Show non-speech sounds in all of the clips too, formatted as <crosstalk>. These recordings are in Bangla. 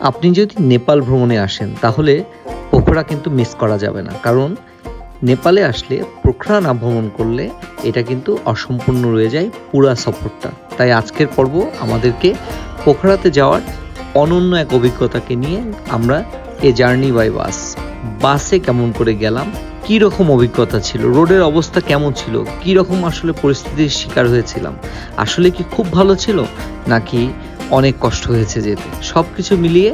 আপনি যদি নেপাল ভ্রমণে আসেন, তাহলে পোখরা কিন্তু মিস করা যাবে না। কারণ নেপালে আসলে পোখরা না ভ্রমণ করলে এটা কিন্তু অসম্পূর্ণ রয়ে যায় পুরা সফরটা। তাই আজকের পর্ব আমাদেরকে পোখরাতে যাওয়ার অনন্য এক অভিজ্ঞতাকে নিয়ে আমরা এ জার্নি বাই বাস। বাসে কেমন করে গেলাম, কি রকম অভিজ্ঞতা ছিল, রোডের অবস্থা কেমন ছিল, কি রকম আসলে পরিস্থিতির শিকার হয়েছিলাম, আসলে কি খুব ভালো ছিল, নাকি অনেক কষ্ট হয়েছে যেতে। সব কিছু মিলিয়ে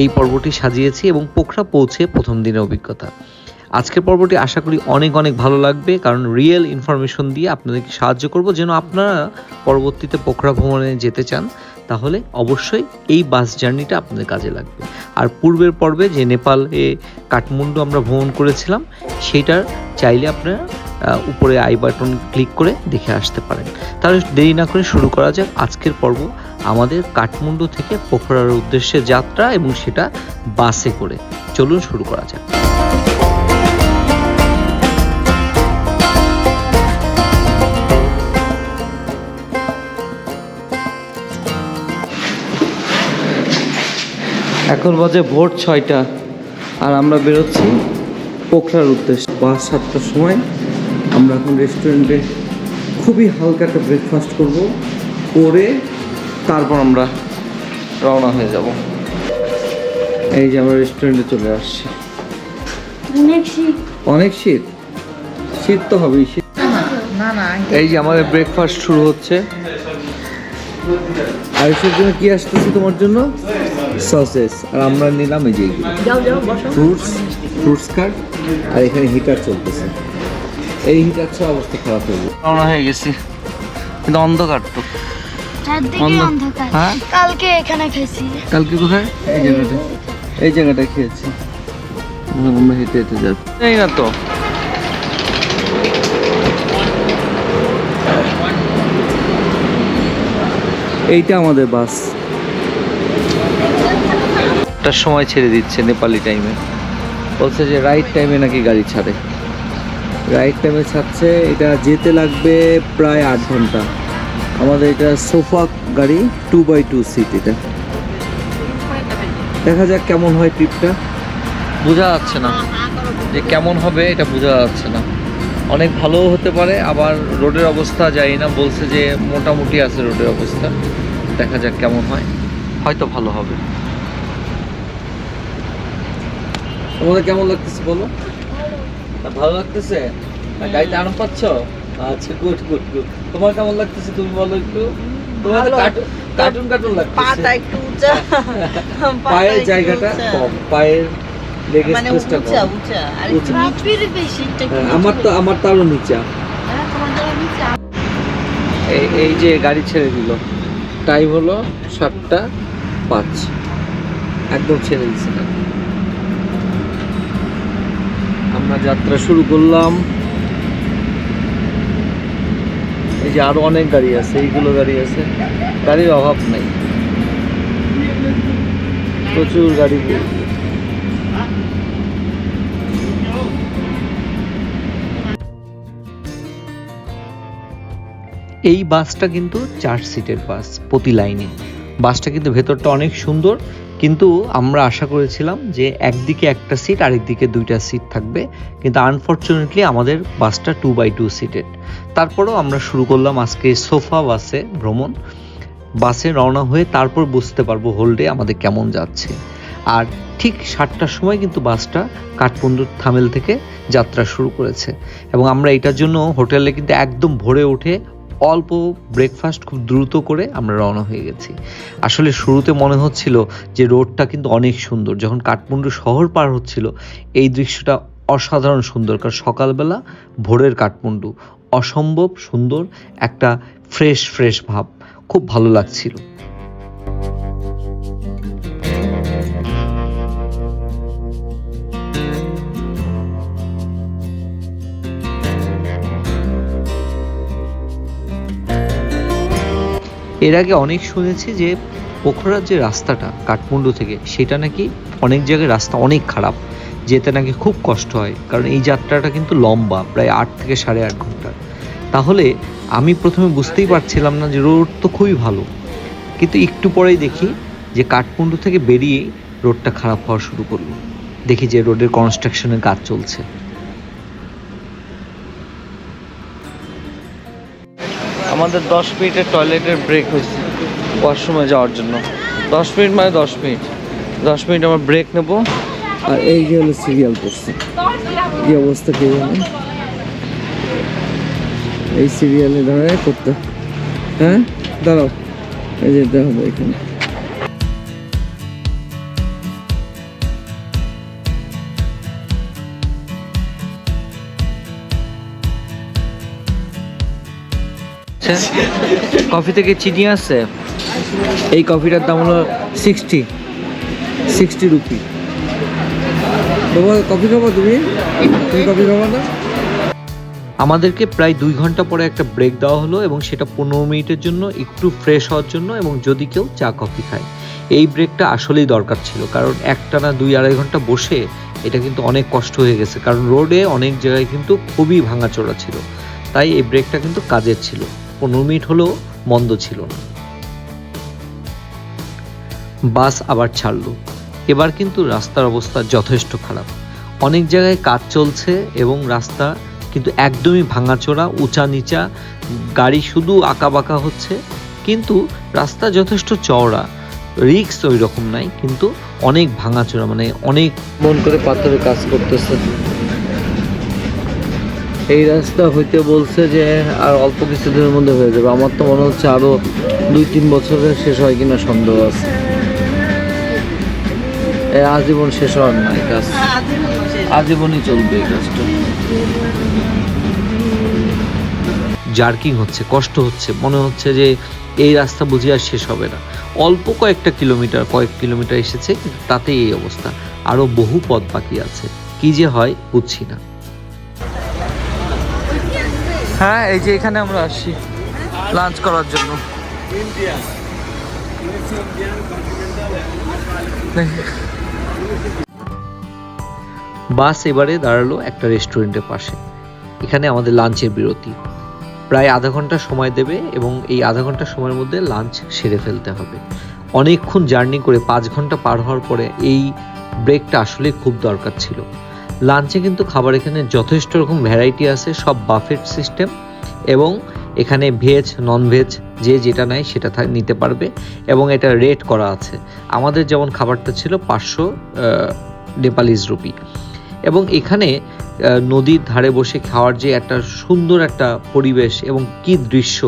এই পর্বটি সাজিয়েছি এবং পোখরা পৌঁছে প্রথম দিনের অভিজ্ঞতা। আজকের পর্বটি আশা করি অনেক অনেক ভালো লাগবে, কারণ রিয়েল ইনফরমেশন দিয়ে আপনাদেরকে সাহায্য করব। যেন আপনারা পরবর্তীতে পোখরা ভ্রমণে যেতে চান, তাহলে অবশ্যই এই বাস জার্নিটা আপনাদের কাজে লাগবে। আর পূর্বের পর্বে যে নেপালে কাঠমান্ডু আমরা ভ্রমণ করেছিলাম সেইটার চাইলে আপনারা উপরে আই বাটন ক্লিক করে দেখে আসতে পারেন। তাহলে দেরি না করে শুরু করা যাক আজকের পর্ব। আমাদের কাঠমান্ডু থেকে পোখরার উদ্দেশ্যে যাত্রা এবং সেটা বাসে করে। চলুন শুরু করা যাক। এখন বাজে ভোর ছয়টা আর আমরা বেরোচ্ছি পোখরার উদ্দেশ্যে। বাস সাতটার সময় আমরা এখন রেস্টুরেন্টে খুবই হালকা একটা ব্রেকফাস্ট করব। করে তারপর আমরা রওনা হয়ে যাব। এই যে আমরা রেস্টুরেন্টে চলে আসছি। অনেক শীত। অনেক শীত? শীত তো হবেই শীত। না না এই যে আমাদের ব্রেকফাস্ট শুরু হচ্ছে। আয়ুষের জন্য কি আসতেছে তোমার জন্য? সসেস আর আমরা নিলাম এই যে এইগুলো যাও যাও বসো। ফ্রুটস ফ্রুটস কার্ড আর এখানে হিটার চলতেছে। এই হিটার ছাড়া অবস্থা খারাপ হয়ে রওনা হয়ে গেছি। কিন্তু অন্ধকার তো। হ্যাঁ? কালকে এখানে খেয়েছি। কালকে কোথায়? এই জায়গাটা। এই জায়গাটা খেয়েছি। এখন আমরা হেঁটে হেঁটে এই না তো। এইটা আমাদের বাস। একটার সময় ছেড়ে দিচ্ছে নেপালি টাইমে বলছে যে রাইট টাইমে নাকি গাড়ি ছাড়ে। রাইট টাইমে ছাড়ছে এটা যেতে লাগবে প্রায় আট ঘণ্টা। আমাদের এটা সোফা গাড়ি টু বাই টু সিট এটা। দেখা যাক কেমন হয় ট্রিপটা বোঝা যাচ্ছে না। যে কেমন হবে এটা বোঝা যাচ্ছে না। অনেক ভালোও হতে পারে আবার রোডের অবস্থা যাই না বলছে যে মোটামুটি আছে রোডের অবস্থা। দেখা যাক কেমন হয়। হয়তো ভালো হবে। তোমাদের কেমন লাগতেছে বলো? ভালো লাগতেছে? আর গাড়িতে আরাম পাচ্ছ? আচ্ছা গুড গুড গুড তোমার কেমন লাগতেছে? তুমি বলো একটু। তোমার কার্টুন কার্টুন পাটা একটু উঁচা। <laughs> পায়ের জায়গাটা কম পায়ের লেগের মানে স্পেসটা কম। হ্যাঁ, আমার তো আমার তো আরও নিচা। হ্যাঁ, এই যে গাড়ি ছেড়ে দিল টাইম হলো সাতটা পাঁচ। একদম ছেড়ে দিচ্ছে না। আমরা যাত্রা শুরু করলাম এই যে আরও অনেক গাড়ি আছে, এইগুলো গাড়ি আছে, গাড়ির অভাব নাই। প্রচুর গাড়ি এই বাসটা কিন্তু চার সিটের বাস প্রতি লাইনে। বাসটা কিন্তু ভেতরটা অনেক সুন্দর কিন্তু আমরা আশা করেছিলাম যে একদিকে একটা সিট আরেকদিকে দুইটা সিট থাকবে। কিন্তু আনফর্চুনেটলি আমাদের বাসটা টু বাই টু সিটেড তারপরেও আমরা শুরু করলাম আজকে সোফা বাসে ভ্রমণ। বাসে রওনা হয়ে তারপর বুঝতে পারব হোল্ডে আমাদের কেমন যাচ্ছে। আর ঠিক সাতটার সময় কিন্তু বাসটা কাঠমান্ডুর থামেল থেকে যাত্রা শুরু করেছে। এবং আমরা এটার জন্য হোটেলে কিন্তু একদম ভোরে উঠে অল্প ব্রেকফাস্ট খুব দ্রুত করে আমরা রওনা হয়ে গেছি। আসলে শুরুতে মনে হচ্ছিল যে রোডটা কিন্তু অনেক সুন্দর। যখন কাঠমান্ডু শহর পার হচ্ছিল, এই দৃশ্যটা অসাধারণ সুন্দর। কারণ সকালবেলা ভোরের কাঠমান্ডু অসম্ভব সুন্দর, একটা ফ্রেশ ফ্রেশ ভাব। খুব ভালো লাগছিল। এর আগে অনেক শুনেছি যে পোখরার যে রাস্তাটা কাঠমান্ডু থেকে, সেটা নাকি অনেক জায়গায় রাস্তা অনেক খারাপ, যেতে নাকি খুব কষ্ট হয়। কারণ এই যাত্রাটা কিন্তু লম্বা, প্রায় আট থেকে সাড়ে আট ঘণ্টা। তাহলে আমি প্রথমে বুঝতেই পারছিলাম না যে রোড তো খুবই ভালো। কিন্তু একটু পরেই দেখি যে কাঠমান্ডু থেকে বেরিয়ে রোডটা খারাপ হওয়া শুরু করল। দেখি যে রোডের কনস্ট্রাকশনের কাজ চলছে। আমাদের দশ মিনিটের টয়লেটের ব্রেক হয়েছে ওয়াশরুমে যাওয়ার জন্য। দশ মিনিট মানে দশ মিনিট। দশ মিনিট আমরা ব্রেক নেব। আর এই যে হলো সিরিয়াল পড়ছে কি অবস্থা কে জানে? এই সিরিয়ালে দাঁড়ায় করতে। হ্যাঁ? দাঁড়াও। এই যে দেখো এখানে। কফি থেকে চিনি আছে? এই কফিটার দাম হলো সিক্সটি সিক্সটি রুপি বাবা কফি খাব তুমি? তুমি কফি খাব না? আমাদেরকে প্রায় দুই ঘণ্টা পরে একটা ব্রেক দেওয়া হলো এবং সেটা পনেরো মিনিটের জন্য একটু ফ্রেশ হওয়ার জন্য এবং যদি কেউ চা কফি খায়। এই ব্রেকটা আসলেই দরকার ছিল কারণ একটানা দুই আড়াই ঘণ্টা বসে এটা কিন্তু অনেক কষ্ট হয়ে গেছে কারণ রোডে অনেক জায়গায় কিন্তু খুবই ভাঙাচোরা ছিল। তাই এই ব্রেকটা কিন্তু কাজের ছিল। পনেরো মিনিট হলেও মন্দ ছিল না। বাস আবার ছাড়লো। এবার কিন্তু রাস্তার অবস্থা যথেষ্ট খারাপ। অনেক জায়গায় কাজ চলছে এবং রাস্তা কিন্তু একদমই ভাঙাচোরা উঁচা নিচা গাড়ি শুধু আঁকা বাঁকা হচ্ছে। কিন্তু রাস্তা যথেষ্ট চওড়া। রিক্স ওই রকম নাই, কিন্তু অনেক ভাঙাচোরা মানে অনেক মন করে পাথরের কাজ করতেছে। এই রাস্তা হইতে বলছে যে আর অল্প কিছুদিনের মধ্যে হয়ে যাবে। আমার তো মনে হচ্ছে আরও দুই তিন বছরে শেষ হয় কিনা সন্দেহ আছে। আজীবন শেষ হওয়ার না এই কাজ। আজীবনই চলবে এই কাজটা। জার্কিং হচ্ছে, কষ্ট হচ্ছে, মনে হচ্ছে যে এই রাস্তা বুঝি আর শেষ হবে না। অল্প কয়েকটা কিলোমিটার, কয়েক কিলোমিটার এসেছে তাতেই এই অবস্থা। আরও বহু পথ বাকি আছে। কি যে হয় বুঝছি না। হ্যাঁ এই যে এখানে আমরা আসি লাঞ্চ করার জন্য। বাস এবারে দাঁড়াল একটা রেস্টুরেন্টের পাশে। এখানে আমাদের লাঞ্চের বিরতি। প্রায় আধা ঘণ্টা সময় দেবে এবং এই আধা ঘণ্টা সময়ের মধ্যে লাঞ্চ সেরে ফেলতে হবে। অনেকক্ষণ জার্নি করে পাঁচ ঘণ্টা পার হওয়ার পরে এই ব্রেকটা আসলে খুব দরকার ছিল। লাঞ্চে কিন্তু খাবার এখানে যথেষ্ট রকম ভ্যারাইটি আছে, সব বাফেট সিস্টেম এবং এখানে ভেজ নন ভেজ যে যেটা নেয় সেটা নিতে পারবে এবং এটা রেট করা আছে। আমাদের যেমন খাবারটা ছিল পাঁচশো নেপালিজ রুপি এবং এখানে নদীর ধারে বসে খাওয়ার যে একটা সুন্দর একটা পরিবেশ এবং কি দৃশ্য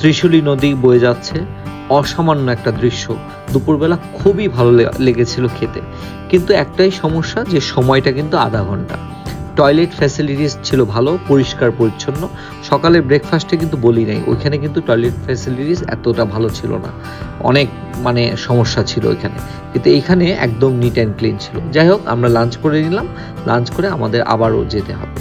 ত্রিশূলী নদী বয়ে যাচ্ছে। অসামান্য একটা দৃশ্য। দুপুরবেলা খুবই ভালো লেগেছিল খেতে। কিন্তু একটাই সমস্যা যে সময়টা কিন্তু আধা ঘণ্টা। টয়লেট ফ্যাসিলিটিস ছিল ভালো, পরিষ্কার, পরিচ্ছন্ন। সকালে ব্রেকফাস্টে কিন্তু বলি নাই, ওইখানে কিন্তু টয়লেট ফ্যাসিলিটিস এতটা ভালো ছিল না। অনেক মানে সমস্যা ছিল ওইখানে। কিন্তু এইখানে একদম নিট অ্যান্ড ক্লিন ছিল। যাই হোক, আমরা লাঞ্চ করে নিলাম। লাঞ্চ করে আমাদের আবারও যেতে হবে।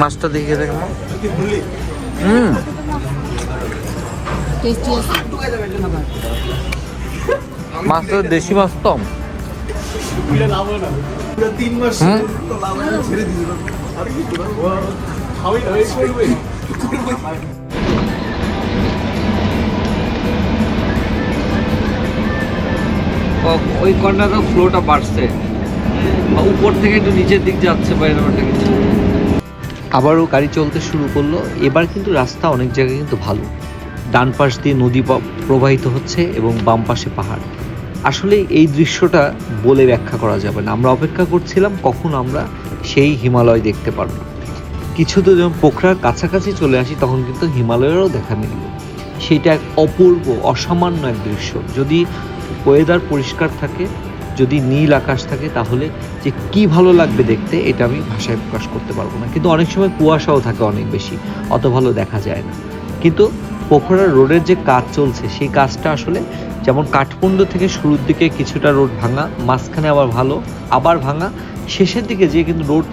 মাছটা দেখে দেখো হুম। টেস্টি আছে। মাছ তো দেশি মাছ তো তিন মাস তো লাভ আছে, ছেড়ে দিল আরে কি করব? না, এই করবে। ও- ওই কর্নারটা ফ্লোটা বাড়ছে। বা উপর থেকে একটু নিচের দিক যাচ্ছে বাইরে আবারও গাড়ি চলতে শুরু করল। এবার কিন্তু রাস্তা অনেক জায়গায় কিন্তু ভালো। ডান পাশ দিয়ে নদী প্রবাহিত হচ্ছে এবং বাম পাশে পাহাড়। আসলে এই দৃশ্যটা বলে ব্যাখ্যা করা যাবে না। আমরা অপেক্ষা করছিলাম কখন আমরা সেই হিমালয় দেখতে পারব। কিছু তো যখন পোখরার কাছাকাছি চলে আসি, তখন কিন্তু হিমালয়েরও দেখা মিলল। সেইটা এক অপূর্ব, অসামান্য এক দৃশ্য। যদি ওয়েদার পরিষ্কার থাকে, যদি নীল আকাশ থাকে, তাহলে যে কি ভালো লাগবে দেখতে, এটা আমি ভাষায় প্রকাশ করতে পারব না। কিন্তু অনেক সময় কুয়াশাও থাকে অনেক বেশি, অত ভালো দেখা যায় না। কিন্তু পোখরা রোডের যে কাজ চলছে, সেই কাজটা আসলে যেমন কাঠমান্ডু থেকে শুরুর দিকে কিছুটা রোড ভাঙা, মাঝখানে আবার ভালো, আবার ভাঙা, শেষের দিকে যে কিন্তু রোড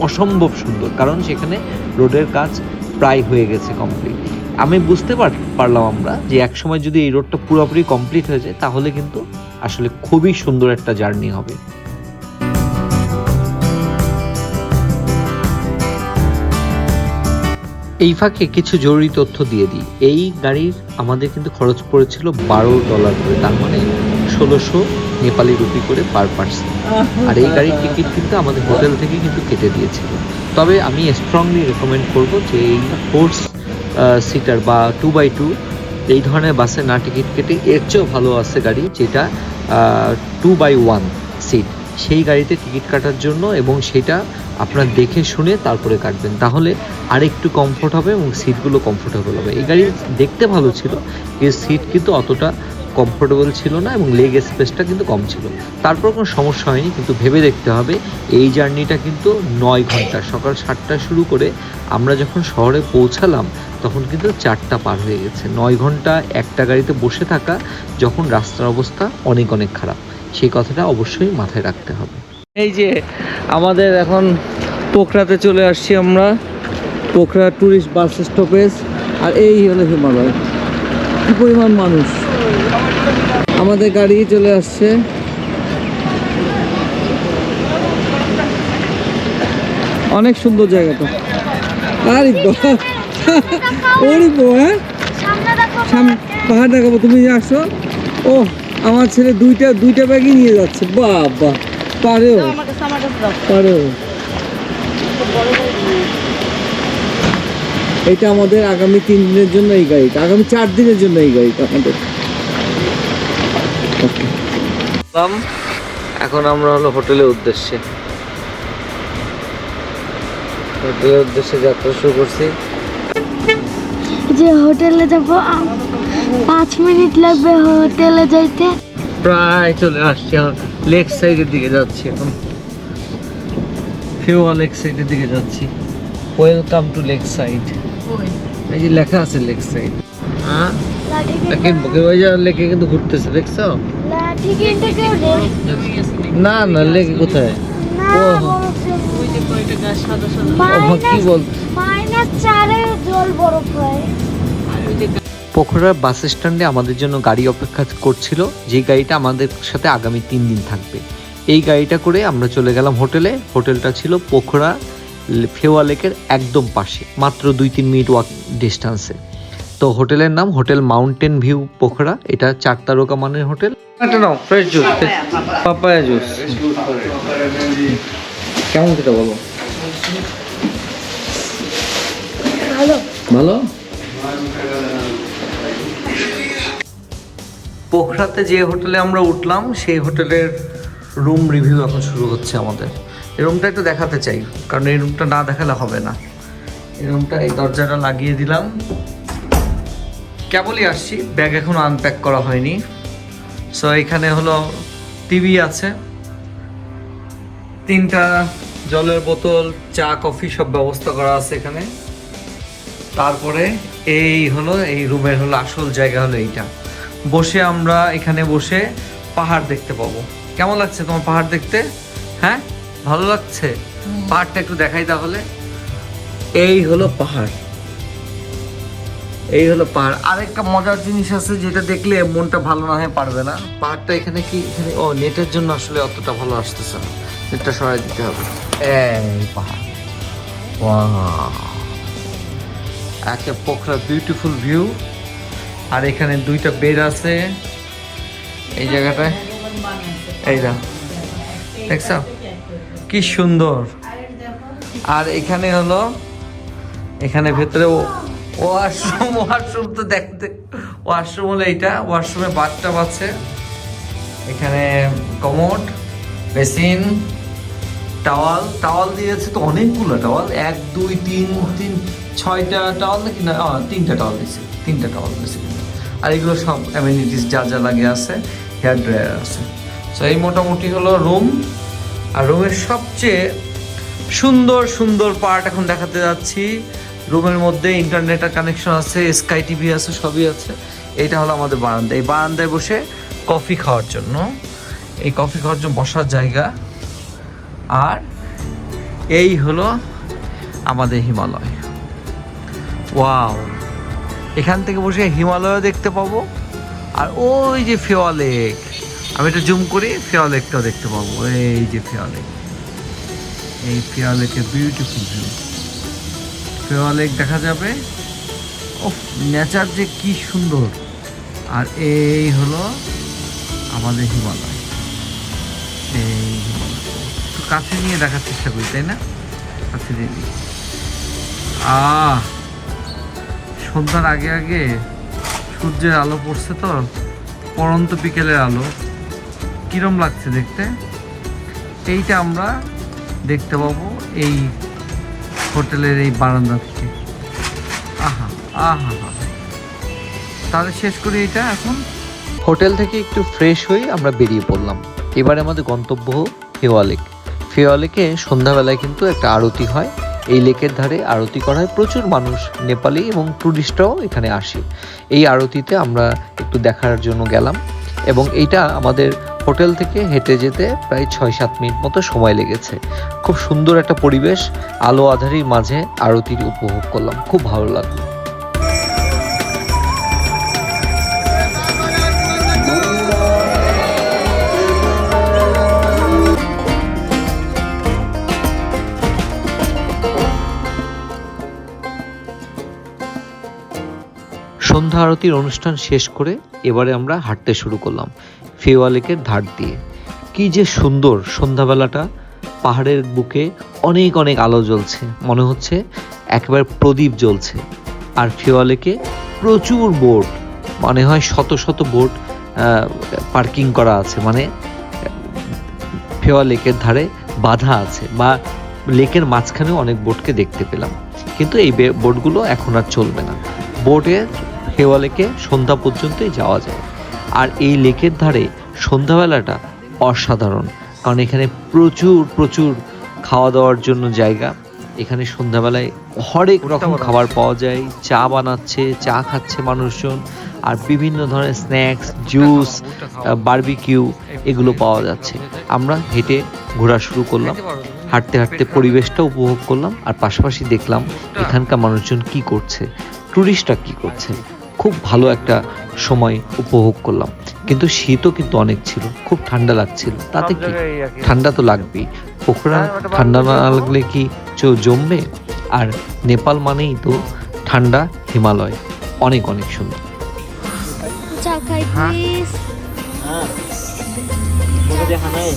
অসম্ভব সুন্দর, কারণ সেখানে রোডের কাজ প্রায় হয়ে গেছে কমপ্লিট আমি বুঝতে পার- পারলাম আমরা যে একসময় যদি এই রোডটা পুরোপুরি কমপ্লিট হয়ে যায়, তাহলে কিন্তু আসলে খুবই সুন্দর একটা জার্নি হবে। এই ফাঁকে কিছু জরুরি তথ্য দিয়ে দিই। এই গাড়ির আমাদের কিন্তু খরচ পড়েছিল বারো ডলার করে তার মানে ষোলোশো নেপালি রুপি করে পার পার্সন আর এই গাড়ির টিকিট কিন্তু আমাদের হোটেল থেকে কিন্তু কেটে দিয়েছিল। তবে আমি স্ট্রংলি রেকমেন্ড করব যে এই ফোর্স সিটার বা টু বাই টু এই ধরনের বাসে না টিকিট কেটে এর চেয়েও ভালো আছে গাড়ি যেটা টু বাই ওয়ান সিট সেই গাড়িতে টিকিট কাটার জন্য এবং সেটা আপনারা দেখে শুনে তারপরে কাটবেন। তাহলে আরেকটু কমফোর্ট হবে এবং সিটগুলো কমফোর্টেবল হবে। এই গাড়ি দেখতে ভালো ছিল এর সিট কিন্তু অতটা কমফোর্টেবল ছিল না এবং লেগ স্পেসটা কিন্তু কম ছিল। তারপর কোনো সমস্যা হয়নি, কিন্তু ভেবে দেখতে হবে, এই জার্নিটা কিন্তু নয় ঘণ্টা। সকাল সাতটা শুরু করে আমরা যখন শহরে পৌঁছালাম, তখন কিন্তু চারটা পার হয়ে গেছে। নয় ঘণ্টা একটা গাড়িতে বসে থাকা যখন রাস্তার অবস্থা অনেক অনেক খারাপ। সেই কথাটা অবশ্যই মাথায় রাখতে হবে। এই যে আমাদের এখন পোখরাতে চলে আসছি আমরা। পোখরা ট্যুরিস্ট বাস স্টপেজ আর এই হলো হিমালয়। কি পরিমাণ মানুষ। আমাদের গাড়ি চলে আসছে। অনেক সুন্দর জায়গাটা আরে বাহ। ওরে বাহ, হ্যাঁ? সামনে পাহাড় দেখাবো তুমি আসো। ও আমার ছেলে দুইটা দুইটা ব্যাগই নিয়ে যাচ্ছে। পারেও। কাছে দাও। পারেও। এটা আমাদের আগামী তিন দিনের জন্য এই গাড়িটা। আগামী চার দিনের জন্য এই গাড়িটা আমাদের। এখন আমরা হলো হোটেলের উদ্দেশ্যে। হোটেলের উদ্দেশ্যে যাত্রা শুরু করছি। যে হোটেলে যাব পাঁচ মিনিট লাগবে হোটেলে যাইতে। প্রায় চলে আসছি লেক সাইডের দিকে যাচ্ছি এখন। ফিওয়া লেক সাইডের দিকে যাচ্ছি। Welcome to lake side. এই যে লেখা আছে লেক সাইড। হ্যাঁ? লাঠি লেকের বুকে ওই যে লেকে কিন্তু ঘুরতেছে দেখছ? না না লেকে কোথায়? কি বল মাইনাস চারে জল বরফ হয়। পোখরার বাস স্ট্যান্ডে আমাদের জন্য গাড়ি অপেক্ষা করছিল। যে গাড়িটা আমাদের সাথে আগামী তিন দিন থাকবে। এই গাড়িটা করে আমরা চলে গেলাম হোটেলে। হোটেলটা ছিল পোখরা লে- ফেওয়া লেকের একদম পাশে মাত্র দুই তিন মিনিট ওয়াক ডিস্টেন্সে তো হোটেলের নাম হোটেল মাউন্টেন ভিউ পোখরা এটা চার তারকা মানের হোটেল। একটা নাও ফ্রেশ জুস পাপায়া জুস কেমন খেতে বলো? ভালো। ভালো? পোখরাতে যে হোটেলে আমরা উঠলাম, সেই হোটেলের রুম রিভিউ এখন শুরু হচ্ছে আমাদের। এই রুমটা একটু দেখাতে চাই, কারণ এই রুমটা না দেখালে হবে না। এই রুমটা এই দরজাটা লাগিয়ে দিলাম। কেবলই আসছি, ব্যাগ এখনও আনপ্যাক করা হয়নি। সো এখানে হলো টিভি আছে। তিনটা জলের বোতল, চা, কফি সব ব্যবস্থা করা আছে এখানে। তারপরে এই হলো, এই রুমের হলো আসল জায়গা হলো এইটা। বসে আমরা এখানে বসে পাহাড় দেখতে পাবো। কেমন লাগছে তোমার পাহাড় দেখতে? হ্যাঁ? ভালো লাগছে? পাহাড়টা একটু দেখাই তাহলে। এই হলো পাহাড়। এই হলো পাহাড়। আরেকটা মজার জিনিস আছে যেটা দেখলে মনটা ভালো না হয়ে পারবে না। পাহাড়টা এখানে কি? এখানে ও নেটের জন্য আসলে অতটা ভালো আসতেছে না। নেটটা সরাই দিতে হবে। এই পাহাড়। একটা পোখরা বিউটিফুল ভিউ। আর এখানে দুইটা বেড আছে। এই জায়গাটায়। এই দা দেখছ? কি সুন্দর। আর এখানে হলো, এখানে ভেতরে ওয়াশরুম ওয়াশরুম তো দেখতে ওয়াশরুম হলো এইটা। ওয়াশরুমে বাথটাব আছে। এখানে কমোড, বেসিন, টাওয়াল। টাওয়াল দিয়েছে তো অনেকগুলো টাওয়াল। এক, দুই, তিন তিন, ছয়টা টাওয়াল নাকি না? তিনটা টাওয়াল দিয়েছে। তিনটা টাওয়াল দিয়েছে আর এগুলো সব অ্যামিনিটিস যা যা লাগে আছে হেয়ার ড্রায়ার আছে। সো এই মোটামুটি হলো রুম আর রুমের সবচেয়ে সুন্দর সুন্দর পার্ট এখন দেখাতে যাচ্ছি। রুমের মধ্যে ইন্টারনেটের কানেকশন আছে স্কাই টিভি আছে, সবই আছে। এইটা হলো আমাদের বারান্দা এই বারান্দায় বসে কফি খাওয়ার জন্য। এই কফি খাওয়ার জন্য বসার জায়গা। আর এই হলো আমাদের হিমালয়। ওয়াও এখান থেকে বসে হিমালয় দেখতে পাবো। আর ওই যে ফেওয়া লেক, আমি একটু জুম করি ফেওয়া লেকটাও দেখতে পাবো। এই যে ফেওয়া লেক। এই ফেওয়া লেকের বিউটিফুল ভিউ ফেওয়া লেক দেখা যাবে। ও নেচার যে কি সুন্দর। আর এই হলো আমাদের হিমালয়। এই হিমালয়। কাছে নিয়ে দেখার চেষ্টা করি, তাই না? কাছে দিয়ে। আহ! সন্ধ্যার আগে আগে সূর্যের আলো পড়ছে তো পরন্ত বিকেলের আলো। কিরম লাগছে দেখতে? এইটা আমরা দেখতে পাবো এই হোটেলের এই বারান্দা থেকে। আহা আহা তাহলে শেষ করি এটা এখন। হোটেল থেকে একটু ফ্রেশ হয়ে আমরা বেরিয়ে পড়লাম। এবারে আমাদের গন্তব্য ফেওয়া লেক। ফেওয়া লেকে সন্ধ্যাবেলায় কিন্তু একটা আরতি হয়। এই লেকের ধারে আরতি করা হয় প্রচুর মানুষ নেপালি এবং ট্যুরিস্টরাও এখানে আসে। এই আরতিতে আমরা একটু দেখার জন্য গেলাম এবং এইটা আমাদের হোটেল থেকে হেঁটে যেতে প্রায় ছয় সাত মিনিট মতো সময় লেগেছে। খুব সুন্দর একটা পরিবেশ, আলো আধারির মাঝে আরতির উপভোগ করলাম। খুব ভালো লাগল। সন্ধ্যা আরতির অনুষ্ঠান শেষ করে এবারে আমরা হাঁটতে শুরু করলাম ফেওয়া লেকের ধার দিয়ে। কি যে সুন্দর সন্ধ্যাবেলাটা, পাহাড়ের বুকে অনেক অনেক আলো জ্বলছে, মনে হচ্ছে একেবারে প্রদীপ জ্বলছে। আর ফেওয়া লেকে প্রচুর বোট, মনে হয় শত শত বোট পার্কিং করা আছে মানে ফেওয়া লেকের ধারে বাধা আছে বা লেকের মাঝখানেও অনেক বোটকে দেখতে পেলাম। কিন্তু এই বোটগুলো এখন আর চলবে না। বোটে ফেওয়া লেকে সন্ধ্যা পর্যন্তই যাওয়া যায়। আর এই লেকের ধারে সন্ধ্যাবেলাটা অসাধারণ কারণ এখানে প্রচুর প্রচুর খাওয়া দাওয়ার জন্য জায়গা। এখানে সন্ধ্যাবেলায় হরেক রকম খাবার পাওয়া যায় চা বানাচ্ছে চা খাচ্ছে মানুষজন আর বিভিন্ন ধরনের স্ন্যাক্স জুস বার্বিকিউ এগুলো পাওয়া যাচ্ছে। আমরা হেঁটে ঘোরা শুরু করলাম। হাঁটতে হাঁটতে পরিবেশটা উপভোগ করলাম আর পাশাপাশি দেখলাম এখানকার মানুষজন কি করছে টুরিস্টরা কি করছে। খুব ভালো একটা সময় উপভোগ করলাম কিন্তু শীতও কিন্তু অনেক ছিল খুব ঠান্ডা লাগছিল তাতে কি ঠান্ডা তো লাগবেই পোখরা ঠান্ডা না লাগলে কি চ- জমবে আর নেপাল মানেই তো ঠান্ডা হিমালয় অনেক অনেক সুন্দর চা খাই হ্যাঁ। প্লিজ मुझे दिखाना है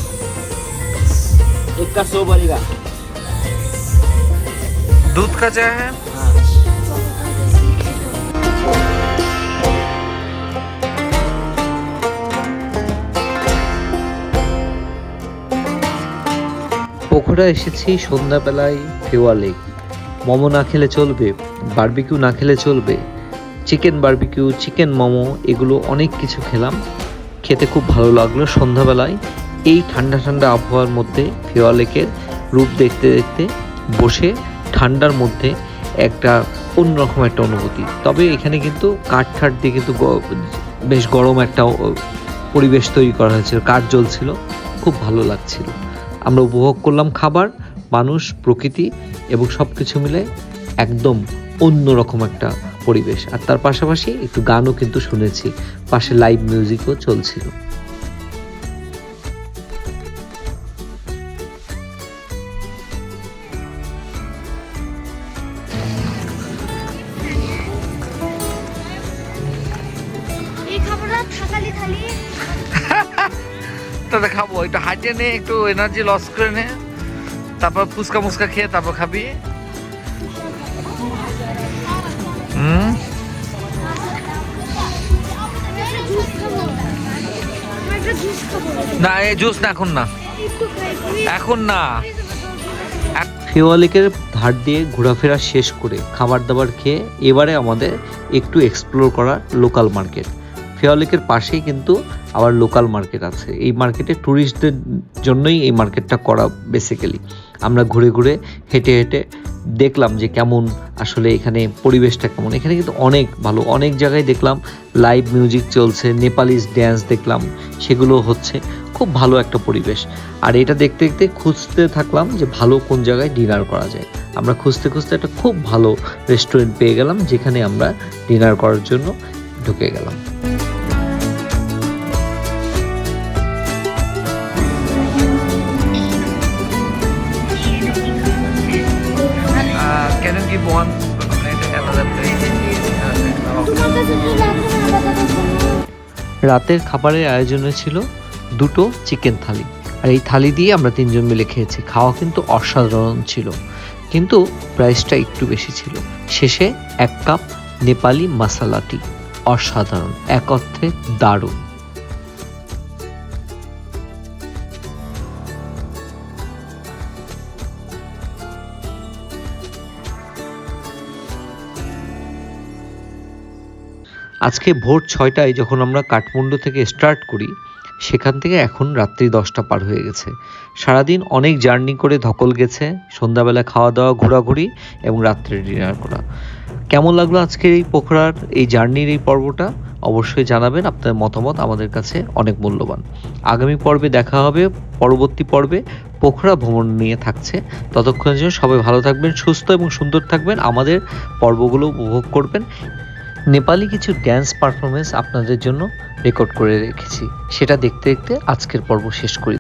एक का सौ बनेगा दूध का चाय है हाँ পোখরা এসেছি সন্ধ্যাবেলায় ফেওয়া লেক। মোমো না খেলে চলবে বারবিকিউ না খেলে চলবে। চিকেন বার্বিকিউ চিকেন মোমো, এগুলো অনেক কিছু খেলাম। খেতে খুব ভালো লাগল সন্ধ্যাবেলায়। এই ঠান্ডা ঠান্ডা আবহাওয়ার মধ্যে ফেওয়া লেকের রূপ দেখতে দেখতে বসে ঠান্ডার মধ্যে একটা অন্যরকম একটা অনুভূতি। তবে এখানে কিন্তু কাঠ ঠাট দিয়ে কিন্তু বেশ গরম একটা পরিবেশ তৈরি করা হয়েছিল, কাঠ জ্বলছিল, খুব ভালো লাগছিল। আমরা উপভোগ করলাম খাবার, মানুষ, প্রকৃতি এবং সব কিছু মিলে একদম অন্যরকম একটা পরিবেশ। আর তার পাশাপাশি একটু গানও কিন্তু শুনেছি, পাশে লাইভ মিউজিকও চলছিল। তাহলে খাব একটু হাঁটে নে একটু এনার্জি লস করে নে। তারপর ফুচকা মুচকা খেয়ে তারপর খাবি। হুম? না, এই জুস না, এখন না। এখন না। ফেওয়া লেকের ধার দিয়ে ঘোরাফেরা শেষ করে খাবার দাবার খেয়ে এবারে আমাদের একটু এক্সপ্লোর করা লোকাল মার্কেট ফেওয়া লেকের পাশেই কিন্তু আবার লোকাল মার্কেট আছে। এই মার্কেটে ট্যুরিস্টদের জন্যই এই মার্কেটটা করা বেসিক্যালি আমরা ঘুরে ঘুরে, হেঁটে হেঁটে দেখলাম যে কেমন আসলে এখানে পরিবেশটা কেমন। এখানে কিন্তু অনেক ভালো, অনেক জায়গায় দেখলাম লাইভ মিউজিক চলছে নেপালিজ ড্যান্স দেখলাম, সেগুলো হচ্ছে খুব ভালো একটা পরিবেশ। আর এটা দেখতে দেখতে খুঁজতে থাকলাম যে ভালো কোন জায়গায় ডিনার করা যায়। আমরা খুঁজতে খুঁজতে একটা খুব ভালো রেস্টুরেন্ট পেয়ে গেলাম, যেখানে আমরা ডিনার করার জন্য ঢুকে গেলাম। রাতের খাবারের আয়োজনে ছিল দুটো চিকেন থালি। আর এই থালি দিয়ে আমরা তিনজন মিলে খেয়েছি। খাওয়া কিন্তু অসাধারণ ছিল। কিন্তু প্রাইসটা একটু বেশি ছিল। শেষে এক কাপ নেপালি মাসালা টি অসাধারণ, এক অর্থে দারুণ। আজকে ভোর ছয়টায় যখন আমরা কাঠমান্ডু থেকে স্টার্ট করি, সেখান থেকে এখন রাত্রি দশটা পার হয়ে গেছে। সারাদিন অনেক জার্নি করে ধকল গেছে, সন্ধ্যাবেলা খাওয়া দাওয়া ঘোরাঘুরি এবং রাত্রে ডিনার করা। কেমন লাগল আজকের এই পোখরার, এই জার্নির এই পর্বটা? অবশ্যই জানাবেন, আপনার মতামত আমাদের কাছে অনেক মূল্যবান। আগামী পর্বে দেখা হবে, পরবর্তী পর্বে পোখরা ভ্রমণ নিয়ে থাকছে। ততক্ষণের জন্য সবাই ভালো থাকবেন, সুস্থ এবং সুন্দর থাকবেন। আমাদের পর্বগুলো উপভোগ করবেন। নেপালি কিছু ড্যান্স পারফরমেন্স আপনাদের জন্য রেকর্ড করে রেখেছি। সেটা দেখতে দেখতে আজকের পর্ব শেষ করি।